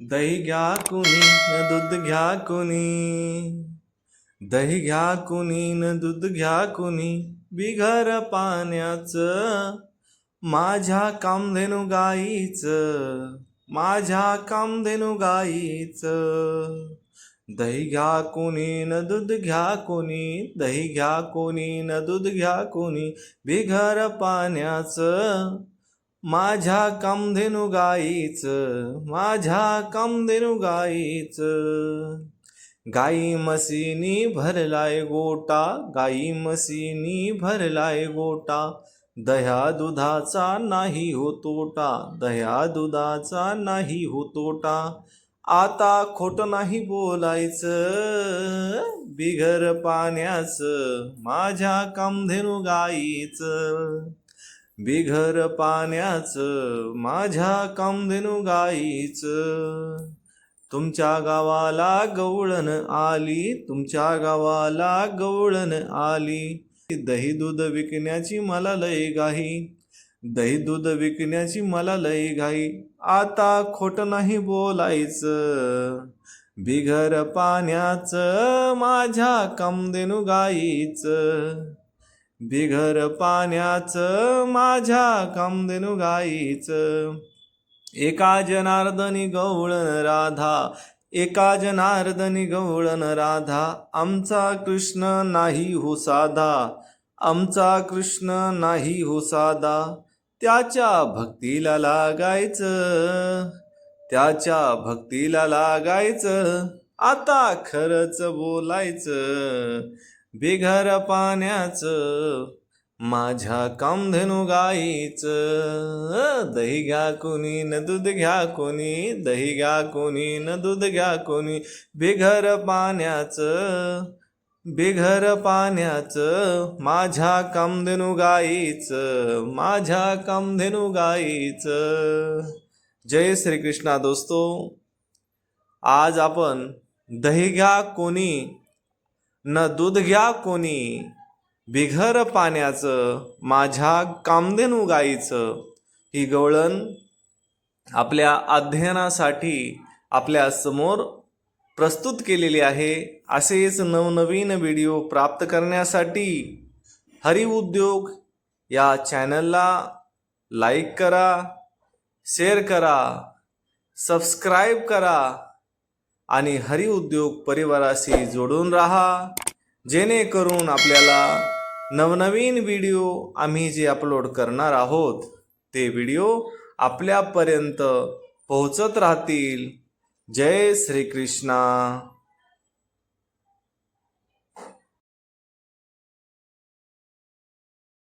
दही घ्या कुणी न दूध घ्या कुणी. दही घ्या कुणी न दूध घ्या कुणी बिघर पाण्याचं. माझ्या कामधेनू गाईचं माझ्या कामधेनू गाईचं. दही घ्या कोणी न दूध घ्या कोणी दही घ्या कोणी न दूध घ्या कोणी बिघर पाण्याचं. माझ्या कामधेनू गाईचं माझ्या कामधेनू गाईचं. गाई मसीनी भरलाय गोटा गाई मसीनी भरलाय गोटा. दह्या दुधाचा नाही हो तोटा दह्या दुधाचा नाही हो तोटा. आता खोट नाही बोलायचं बिगर पाण्याचं माझ्या कामधेनू गाईचं. बिघर पाण्याचं माझ्या कामधेनू गाईचं. तुमच्या गावाला गवळण आली तुमच्या गावाला गवळण आली. दही दूध विकण्याची मला लय घाई दही दूध विकण्याची मला लय घाई. आता खोट नाही बोलायचं बिघर पाण्याचं माझ्या कामधेनू गाईचं. बिघर पाण्याचं माझ्या कामधेनू गाईचं. एका जनार्दनी गवळण राधा एका जनार्दनी गवळण राधा आमचा कृष्ण नाही हो साधा आमचा कृष्ण नाही हो साधा. त्याच्या भक्तीला लागायचं त्याच्या भक्तीला लागायचं आता खरंच बोलायचं. बिघर पाण्याचं माझ्या कामधेनू गाईचं. दही घ्या कोणी न दूध घ्या कोणी दही घ्या कोणी न दूध घ्या कोणी. बिघर पाण्याचं बिगर पाण्याचं माझ्या कामधेनू गाईचं माझ्या कामधेनू गाईचं. जय श्रीकृष्णा दोस्तो. आज आपण दही घ्या कोणी न दूध घ्या कोणी. बिघर पाण्याचं माझ्या कामधेनू गाईचं. ही गवळण आपल्या अध्ययनासाठी आपल्यासमोर प्रस्तुत केलेली आहे. असेच नवनवीन व्हिडिओ प्राप्त करण्यासाठी हरिउद्योग या चॅनलला लाईक करा शेअर करा सबस्क्राईब करा. आणि हरिउद्योग परिवाराशी जोडून राहा. जेणेकरून आपल्याला नवनवीन व्हिडिओ आम्ही जे अपलोड करणार आहोत ते व्हिडिओ आपल्यापर्यंत पोहोचत राहतील. जय श्रीकृष्णा.